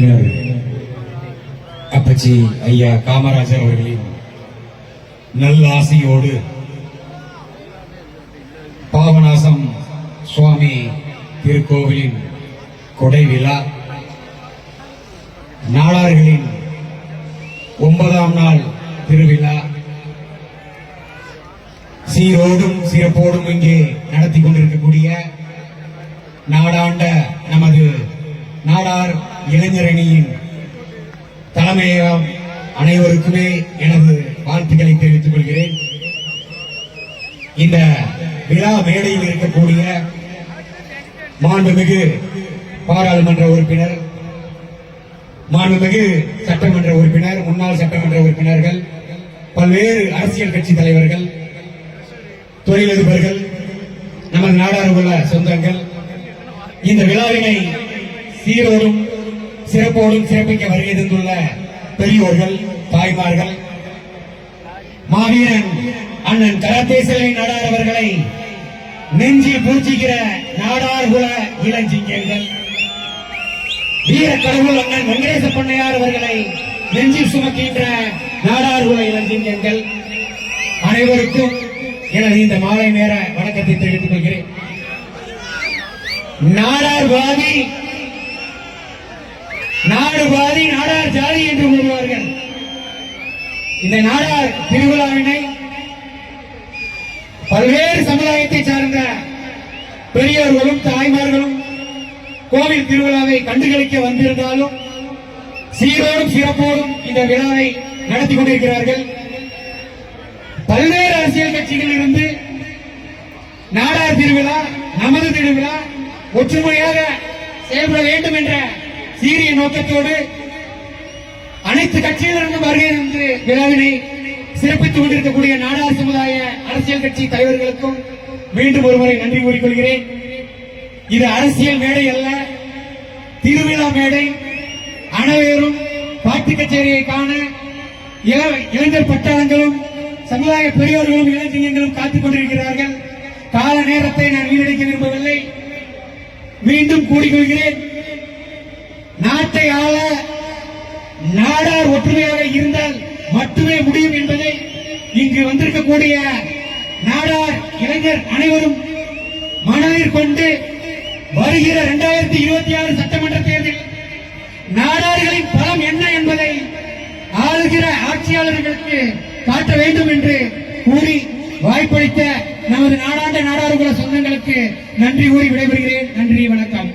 உறவினர் அப்பச்சி ஐயா காமராஜர் அவர்களின் நல்ல ஆசையோடு பாபநாசம் சுவாமி திருக்கோவிலின் கொடை விழா நாளார்களின் ஒன்பதாம் நாள் திருவிழா சீரோடும் சிறப்போடும் இங்கே நடத்தி கொண்டிருக்கக்கூடிய நாடாண்ட நமது நாடார் இளைஞரணியின் தலைமையகம் அனைவருக்குமே எனது வாழ்த்துக்களை தெரிவித்துக் கொள்கிறேன். இந்த விழா மேடையில் இருக்கக்கூடிய மாண்புமிகு பாராளுமன்ற உறுப்பினர் மாண்புமிகு சட்டமன்ற உறுப்பினர் முன்னாள் சட்டமன்ற உறுப்பினர்கள் பல்வேறு அரசியல் கட்சி தலைவர்கள் தொழிலதிபர்கள் நமது நாடார் உள்ள சொந்தங்கள். இந்த விழாவினை சீரோரும் சிறப்போடும் சிறப்பிக்க வருகை தந்துள்ள பெரியோர்கள் தாய்மார்கள் மாவீரன் அண்ணன் கரத்தேசலை நாடார் அவர்களை நெஞ்சில் பூஜிக்கிற நாடார் குல இளஞ்சிங்கங்கள் வீர கடவுள் அண்ணன் வெங்கடேச பண்ணையார் அவர்களை நெஞ்சில் சுமக்கின்ற நாடார் குல இளஞ்சிங்கங்கள் அனைவருக்கும் எனது இந்த மாலை நேர வணக்கத்தை தெரிவித்துக் கொள்கிறேன். நாடார் வாதி நாடு பாதி நாடார் ஜாதி என்று கூறுவார்கள். இந்த நாடார் திருவிழாவினை பல்வேறு சமுதாயத்தை சார்ந்த பெரியோர்களும் தாய்மார்களும் கோவில் திருவிழாவை கண்டுகளிக்க வந்திருந்தாலும் சீரோடும் சிறப்போடும் இந்த விழாவை நடத்தி கொண்டிருக்கிறார்கள். பல்வேறு அரசியல் கட்சிகளில் இருந்து நாடார் திருவிழா நமது திருவிழா ஒற்றுமையாக செயல்பட வேண்டும் என்ற சீரிய நோக்கத்தோடு அனைத்து கட்சியிலிருந்தும் வருகை தந்து விழாவினை சிறப்பித்துக் கொண்டிருக்கக்கூடிய நாடார் சமுதாய அரசியல் கட்சி தலைவர்களுக்கும் மீண்டும் ஒருமுறை நன்றி கூறிக்கொள்கிறேன். இது அரசியல் மேடை அல்ல திருவிழா மேடை. அனைவரும் பாட்டு கச்சேரியை காண இள- இளைஞர் பட்டாளங்களும் சமுதாய பெரியோர்களும் இளைஞர்களும் காத்துக் கொண்டிருக்கிறார்கள். கால நேரத்தை நான் வீணடிக்க விரும்பவில்லை. மீண்டும் கூடிக்கொள்கிறேன் நாட்டை ஆள நாடார் ஒற்றுமையாக இருந்தால் மட்டுமே முடியும் என்பதை இங்கு வந்திருக்கக்கூடிய நாடார் இளைஞர் அனைவரும் மனதில் கொண்டு வருகிற இரண்டாயிரத்தி இருபத்தி ஆறு சட்டமன்ற தேர்தலில் நாடார்களின் பலம் என்ன என்பதை ஆளுகிற ஆட்சியாளர்களுக்கு காட்ட வேண்டும் என்று கூறி வாய்ப்பளித்த நமது நாடாண்ட நாடாளுமன்ற சொந்தங்களுக்கு நன்றி கூறி விடைபெறுகிறேன். நன்றி வணக்கம்.